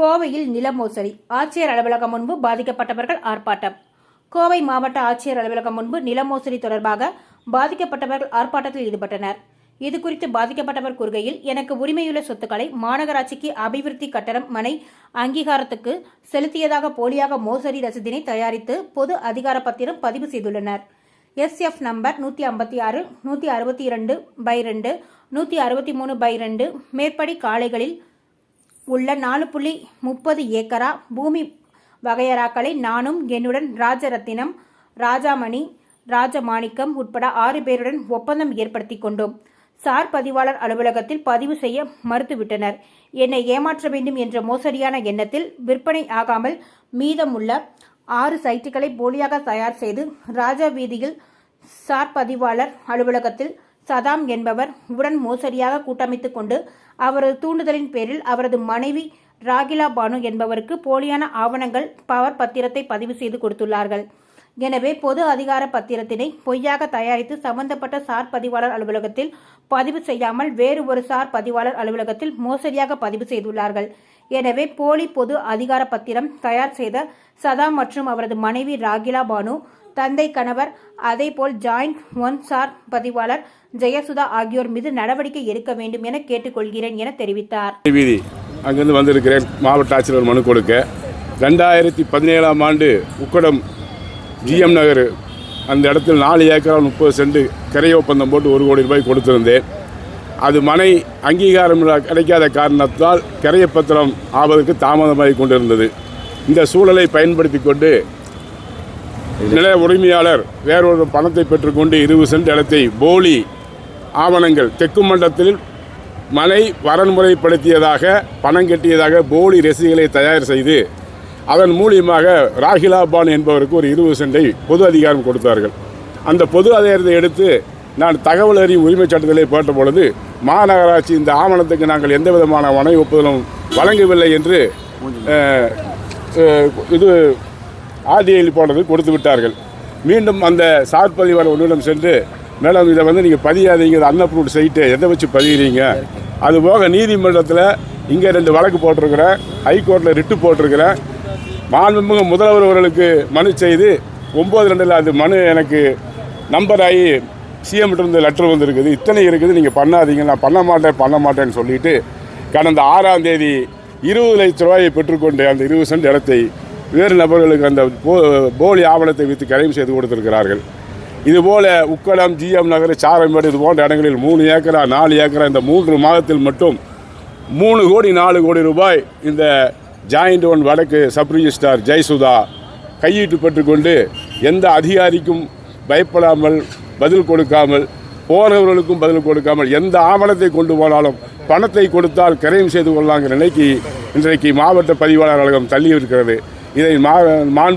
கோவையில் நில மோசடி. ஆட்சியர் அலுவலகம் முன்பு பாதிக்கப்பட்டவர்கள் ஆர்ப்பாட்டம். கோவை மாவட்ட ஆட்சியர் அலுவலகம் முன்பு நில மோசடி தொடர்பாக பாதிக்கப்பட்டவர்கள் ஆர்ப்பாட்டத்தில் ஈடுபட்டனர். இதுகுறித்து பாதிக்கப்பட்டவர் கூறுகையில் எனக்கு உரிமையுள்ள சொத்துக்களை மாநகராட்சிக்கு அபிவிருத்தி கட்டணம் மனை அங்கீகாரத்துக்கு செலுத்தியதாக போலியாக மோசடி ரசீதினை தயாரித்து பொது அதிகார பத்திரம் பதிவு செய்துள்ளனர். எஸ்எஃப் நம்பர் நூற்றி ஐம்பத்தி ஆறு நூற்றி அறுபத்தி இரண்டு பை ரெண்டு நூற்றி அறுபத்தி மூணு பை ரெண்டு மேற்படி காளைகளில் உள்ள நாலு புள்ளி முப்பது ஏக்கரா பூமி வகையறாக்களை நானும் என்னுடன் ராஜரத்தினம் ராஜாமணி ராஜமாணிக்கம் உட்பட ஆறு பேருடன் ஒப்பந்தம் ஏற்படுத்தி கொண்டோம். சார் பதிவாளர் அலுவலகத்தில் பதிவு செய்ய மறுத்துவிட்டனர். என்னை ஏமாற்ற வேண்டும் என்ற மோசடியான எண்ணத்தில் விற்பனை ஆகாமல் மீதமுள்ள ஆறு சைட்டுகளை போலியாக தயார் செய்து ராஜா வீதியில் சார் பதிவாளர் அலுவலகத்தில் சதாம் என்பவர் உடன் மோசடியாக கூட்டமைத்துக் கொண்டு அவரது தூண்டுதலின் பேரில் அவரது மனைவி ராகிலா பானு என்பவருக்கு போலியான ஆவணங்கள் பவர் பத்திரத்தை பதிவு செய்து கொடுத்துள்ளார்கள். எனவே பொது அதிகார பத்திரத்தினை பொய்யாக தயாரித்து சம்பந்தப்பட்ட சார் பதிவாளர் அலுவலகத்தில் பதிவு செய்யாமல் வேறு ஒரு சார் பதிவாளர் அலுவலகத்தில் மோசடியாக பதிவு செய்துள்ளார்கள். எனவே போலி பொது அதிகார பத்திரம் தயார் செய்த சதாம் மற்றும் அவரது மனைவி ராகிலா பானு தந்தை கணவர் அதேபோல் ஜாயிண்ட் ஒன்சார் பதிவாளர் ஜெயசுதா ஆகியோர் மீது நடவடிக்கை எடுக்க வேண்டும் என கேட்டுக்கொள்கிறேன் என தெரிவித்தார். வீதி அங்கிருந்து வந்திருக்கிறேன். மாவட்ட ஆட்சியர் மனு கொடுக்க. ரெண்டாயிரத்தி பதினேழாம் ஆண்டு உக்கடம் ஜிஎம் நகர். அந்த இடத்தில் நாலு ஏக்கரா முப்பது சென்ட் கரை ஒப்பந்தம் போட்டு ஒரு கோடி ரூபாய் கொடுத்திருந்தேன். அது மனை அங்கீகாரம் கிடைக்காத காரணத்தால் கரையப்பத்திரம் ஆவதற்கு தாமதமாகி கொண்டிருந்தது. இந்த சூழலை பயன்படுத்தி கொண்டு நில உரிமையாளர் வேறொரு பணத்தை பெற்றுக்கொண்டு இருபது சென்ட் இடத்தை போலி ஆவணங்கள் தெற்கு மண்டலத்தில் மனை வரன்முறைப்படுத்தியதாக பணம் கட்டியதாக போலி ரசீதுகளை தயார் செய்து அதன் மூலியமாக ராகிலா பான் என்பவருக்கு ஒரு இருபது சென்டை பொது அதிகாரம் கொடுத்தார்கள். அந்த பொது அதிகாரத்தை எடுத்து நான் தகவல் அறியும் உரிமைச் சட்டத்திலே போட்ட பொழுது மாநகராட்சி இந்த ஆவணத்துக்கு நாங்கள் எந்த விதமான வனை ஒப்புதலும் வழங்கவில்லை என்று இது ஆர்டிஐயில் போனது கொடுத்து விட்டார்கள். மீண்டும் அந்த சார் பதிவாளர் ஒன்றிடம் சென்று மேடம் இதை வந்து நீங்கள் பதியாதீங்க அன்னப்ரூவ் அன்அப்ரூவ்ட் சைட்டு எதை வச்சு பதிகிறீங்க அது போக நீதிமன்றத்தில் இங்கே ரெண்டு வழக்கு போட்டிருக்கிறேன் ஹைகோர்ட்டில் ரிட்டு போட்டிருக்கிறேன். மாண்புமிகு முதல்வர் அவர்களுக்கு மனு செய்து ஒம்பது ரெண்டில் அது மனு எனக்கு நம்பர் ஆகி சிஎம் இருந்து லெட்டர் வந்திருக்குது. இத்தனை இருக்குது நீங்கள் பண்ணாதீங்க நான் பண்ண மாட்டேன் பண்ண மாட்டேன்னு சொல்லிட்டு கடந்த ஆறாம் தேதி இருபது லட்ச ரூபாயை பெற்றுக்கொண்டு அந்த இருபது சென்ட் இடத்தை வேறு நபர்களுக்கு அந்த போ போலி ஆவணத்தை விற்று கரையும் செய்து கொடுத்திருக்கிறார்கள். இதுபோல உக்கடம் ஜிஎம் நகர் சாரம்பேடு இது போன்ற இடங்களில் மூணு ஏக்கரா நாலு ஏக்கரா இந்த மூன்று மாதத்தில் மட்டும் மூணு கோடி நாலு கோடி ரூபாய் இந்த ஜாயிண்ட் ஒன் வடக்கு சப் ரிஜிஸ்டார் ஜெயசுதா கையீட்டு பெற்றுக்கொண்டு எந்த அதிகாரிக்கும் பயப்படாமல் பதில் கொடுக்காமல் போனவர்களுக்கும் பதில் கொடுக்காமல் எந்த ஆவணத்தை கொண்டு போனாலும் பணத்தை கொடுத்தால் கரையும் செய்து கொள்ளலாங்கிற நிலைக்கு இன்றைக்கு மாவட்ட பதிவாளர் அலுவலகம் தள்ளி இருக்கிறது. இதை மா மாண்பு